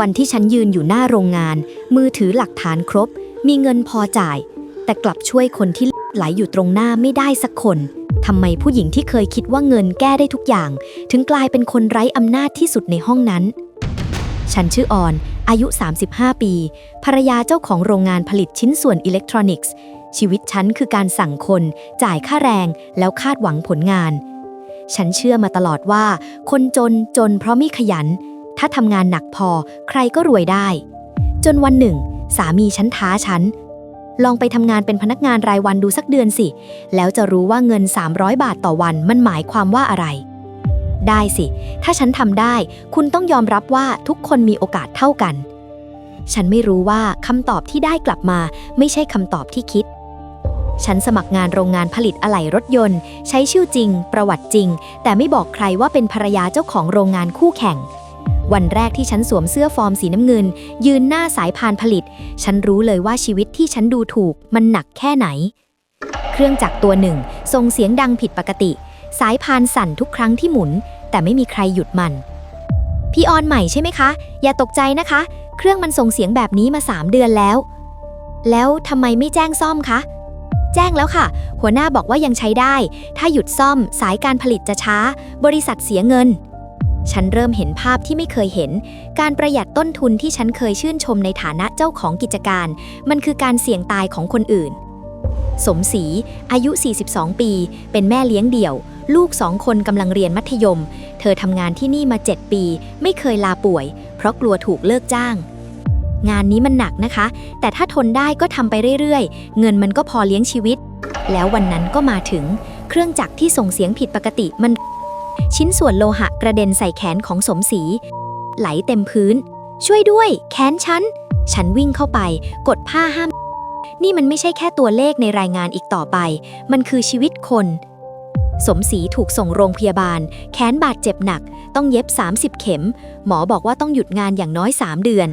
วันที่ฉันยืนอยู่หน้าโรงงาน มือถือหลักฐานครบ มีเงินพอจ่าย แต่กลับช่วยคนที่ไหลอยู่ตรงหน้าไม่ได้สักคนทำไมผู้หญิงที่เคยคิดว่าเงินแก้ได้ทุกอย่าง ถึงกลายเป็นคนไร้อำนาจที่สุดในห้องนั้น ฉันชื่อออน อายุ 35 ปี ภรรยาเจ้าของโรงงานผลิตชิ้นส่วนอิเล็กทรอนิกส์ ชีวิตฉันคือการสั่งคน จ่ายค่าแรง แล้วคาดหวังผลงาน ฉันเชื่อมาตลอดว่า คนจนจนเพราะไม่ขยัน ถ้าทำงานหนักพอ ใครก็รวยได้ จนวันหนึ่ง สามีฉันท้าฉัน ลองไปทำงานเป็นพนักงานรายวันดูสักเดือนสิ แล้วจะรู้ว่าเงิน 300 บาทต่อวันมันหมายความว่าอะไร ได้สิ ถ้าฉันทำได้ คุณต้องยอมรับว่าทุกคนมีโอกาสเท่ากัน ฉันไม่รู้ว่าคำตอบที่ได้กลับมา ไม่ใช่คำตอบที่คิดฉันสมัครงานโรงงานผลิตอะไหล่รถยนต์ ใช้ชื่อจริง ประวัติจริง แต่ไม่บอกใครว่าเป็นภรรยาเจ้าของโรงงานคู่แข่ง วันแรกที่ฉันสวมเสื้อฟอร์มสีน้ำเงิน ยืนหน้าสายพานผลิต ฉันรู้เลยว่าชีวิตที่ฉันดูถูกมันหนักแค่ไหน เครื่องจักรตัวหนึ่งส่งเสียงดังผิดปกติ สายพานสั่นทุกครั้งที่หมุน แต่ไม่มีใครหยุดมัน พี่ออนใหม่ใช่ไหมคะ อย่าตกใจนะคะ เครื่องมันส่งเสียงแบบนี้มา 3 เดือนแล้ว แล้วทำไมไม่แจ้งซ่อมคะแจ้งแล้วค่ะ หัวหน้าบอกว่ายังใช้ได้ ถ้าหยุดซ่อมสายการผลิตจะช้า บริษัทเสียเงิน ฉันเริ่มเห็นภาพที่ไม่เคยเห็น การประหยัดต้นทุนที่ฉันเคยชื่นชมในฐานะเจ้าของกิจการ มันคือการเสี่ยงตายของคนอื่น สมศรีอายุ 42 ปี เป็นแม่เลี้ยงเดี่ยว ลูกสองคนกำลังเรียนมัธยม เธอทำงานที่นี่มา 7 ปี ไม่เคยลาป่วย เพราะกลัวถูกเลิกจ้าง งานนี้มันหนักนะคะ แต่ถ้าทนได้ก็ทำไปเรื่อยๆ เงินมันก็พอเลี้ยงชีวิต แล้ววันนั้นก็มาถึง เครื่องจักรที่ส่งเสียงผิดปกติมัน ชิ้นส่วนโลหะกระเด็นใส่แขนของสมศรีไหลเต็มพื้น ช่วยด้วย แขนฉัน ฉันวิ่งเข้าไป กดผ้าห้าม นี่มันไม่ใช่แค่ตัวเลขในรายงานอีกต่อไป มันคือชีวิตคน สมศรีถูกส่งโรงพยาบาล แขนบาดเจ็บหนัก ต้องเย็บ 30 เข็ม หมอบอกว่าต้องหยุดงานอย่างน้อย 3 เดือน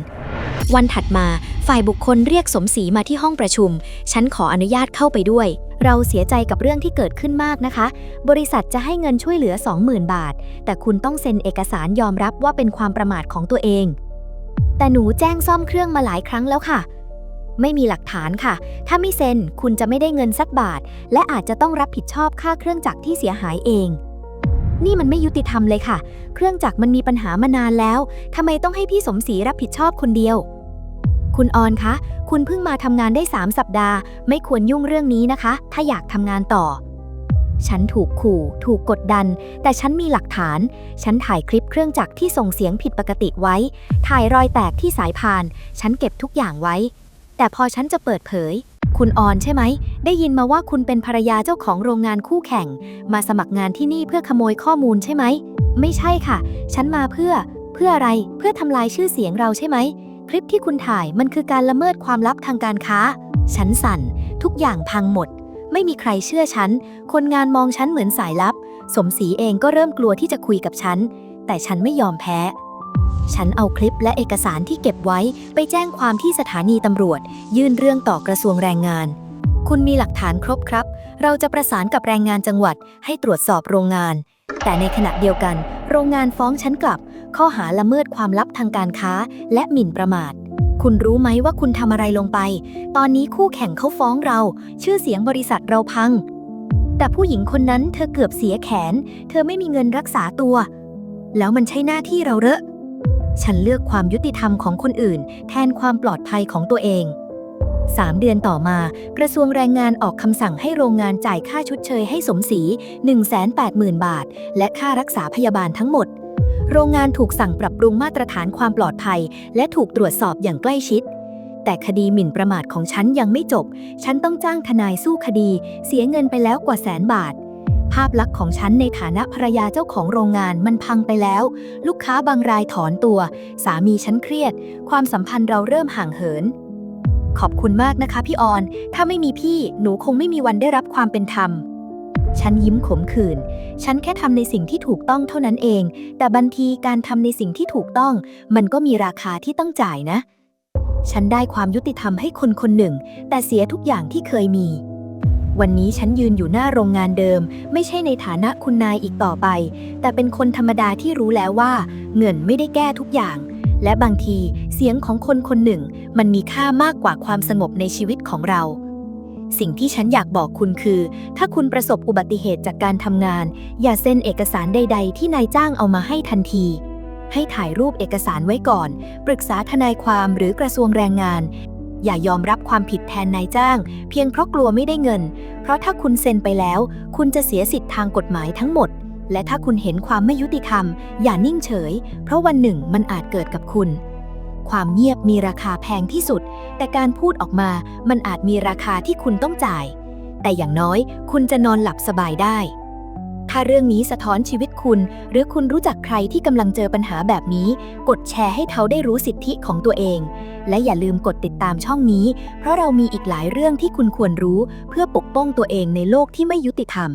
วันถัดมา ฝ่ายบุคคลเรียกสมศรีมาที่ห้องประชุม ฉันขออนุญาตเข้าไปด้วย เราเสียใจกับเรื่องที่เกิดขึ้นมากนะคะ บริษัทจะให้เงินช่วยเหลือ 20,000 บาท แต่คุณต้องเซ็นเอกสารยอมรับว่าเป็นความประมาทของตัวเอง แต่หนูแจ้งซ่อมเครื่องมาหลายครั้งแล้วค่ะ ไม่มีหลักฐานค่ะ ถ้าไม่เซ็นคุณจะไม่ได้เงินสักบาท และอาจจะต้องรับผิดชอบค่าเครื่องจักรที่เสียหายเอง นี่มันไม่ยุติธรรมเลยค่ะ เครื่องจักรมันมีปัญหามานานแล้วทำไมต้องให้พี่สมศรีรับผิดชอบคนเดียว คุณออนคะ คุณเพิ่งมาทำงานได้ 3 สัปดาห์ ไม่ควรยุ่งเรื่องนี้นะคะ ถ้าอยากทำงานต่อ ฉันถูกขู่ ถูกกดดัน แต่ฉันมีหลักฐาน ฉันถ่ายคลิปเครื่องจักรที่ส่งเสียงผิดปกติไว้ ถ่ายรอยแตกที่สายพาน ฉันเก็บทุกอย่างไว้ แต่พอฉันจะเปิดเผย คุณออนใช่ไหม ได้ยินมาว่าคุณเป็นภรรยาเจ้าของโรงงานคู่แข่ง มาสมัครงานที่นี่เพื่อขโมยข้อมูลใช่ไหม ไม่ใช่ค่ะ ฉันมาเพื่อ เพื่ออะไร เพื่อทำลายชื่อเสียงเราใช่ไหม คลิปที่คุณถ่ายมันคือการละเมิดความลับทางการค้า ฉันสั่น ทุกอย่างพังหมด ไม่มีใครเชื่อฉัน คนงานมองฉันเหมือนสายลับ สมศรีเองก็เริ่มกลัวที่จะคุยกับฉัน แต่ฉันไม่ยอมแพ้ ฉันเอาคลิปและเอกสารที่เก็บไว้ไปแจ้งความที่สถานีตำรวจ ยื่นเรื่องต่อกระทรวงแรงงาน คุณมีหลักฐานครบครับ เราจะประสานกับแรงงานจังหวัดให้ตรวจสอบโรงงาน แต่ในขณะเดียวกัน โรงงานฟ้องฉันกลับ ข้อหาละเมิดความลับทางการค้า และหมิ่นประมาท คุณรู้ไหมว่าคุณทำอะไรลงไป ตอนนี้คู่แข่งเขาฟ้องเรา ชื่อเสียงบริษัทเราพัง แต่ผู้หญิงคนนั้นเธอเกือบเสียแขน เธอไม่มีเงินรักษาตัว แล้วมันใช่หน้าที่เราเหรอฉันเลือกความยุติธรรมของคนอื่น แทนความปลอดภัยของตัวเอง3เดือนต่อมา กระทรวงแรงงานออกคำสั่งให้โรงงานจ่ายค่าชดเชยให้สมศรี180,000 บาท และค่ารักษาพยาบาลทั้งหมด โรงงานถูกสั่งปรับปรุงมาตรฐานความปลอดภัย และถูกตรวจสอบอย่างใกล้ชิด แต่คดีหมิ่นประมาทของฉันยังไม่จบ ฉันต้องจ้างทนายสู้คดี เสียเงินไปแล้วกว่าแสนบาท ภาพลักษณ์ของฉันในฐานะภรรยาเจ้าของโรงงานมันพังไปแล้ว ลูกค้าบางรายถอนตัว สามีฉันเครียด ความสัมพันธ์เราเริ่มห่างเหินขอบคุณมากนะคะพี่ออน ถ้าไม่มีพี่ หนูคงไม่มีวันได้รับความเป็นธรรม ฉันยิ้มขมขื่น ฉันแค่ทำในสิ่งที่ถูกต้องเท่านั้นเอง แต่บางทีการทำในสิ่งที่ถูกต้อง มันก็มีราคาที่ต้องจ่ายนะ ฉันได้ความยุติธรรมให้คนคนหนึ่ง แต่เสียทุกอย่างที่เคยมี วันนี้ฉันยืนอยู่หน้าโรงงานเดิม ไม่ใช่ในฐานะคุณนายอีกต่อไป แต่เป็นคนธรรมดาที่รู้แล้วว่า เงินไม่ได้แก้ทุกอย่าง และบางทีเสียงของคนคนหนึ่ง มันมีค่ามากกว่าความสงบในชีวิตของเรา สิ่งที่ฉันอยากบอกคุณคือ ถ้าคุณประสบอุบัติเหตุจากการทำงาน อย่าเซ็นเอกสารใด ๆ ที่นายจ้างเอามาให้ทันที ให้ถ่ายรูปเอกสารไว้ก่อน ปรึกษาทนายความหรือกระทรวงแรงงาน อย่ายอมรับความผิดแทนนายจ้าง เพียงเพราะกลัวไม่ได้เงิน เพราะถ้าคุณเซ็นไปแล้ว คุณจะเสียสิทธิ์ทางกฎหมายทั้งหมด และถ้าคุณเห็นความไม่ยุติธรรม อย่านิ่งเฉย เพราะวันหนึ่งมันอาจเกิดกับคุณ ความเงียบมีราคาแพงที่สุด แต่การพูดออกมามันอาจมีราคาที่คุณต้องจ่าย แต่อย่างน้อยคุณจะนอนหลับสบายได้ ถ้าเรื่องนี้สะท้อนชีวิตคุณ หรือคุณรู้จักใครที่กำลังเจอปัญหาแบบนี้ กดแชร์ให้เขาได้รู้สิทธิของตัวเอง และอย่าลืมกดติดตามช่องนี้ เพราะเรามีอีกหลายเรื่องที่คุณควรรู้ เพื่อปกป้องตัวเองในโลกที่ไม่ยุติธรรม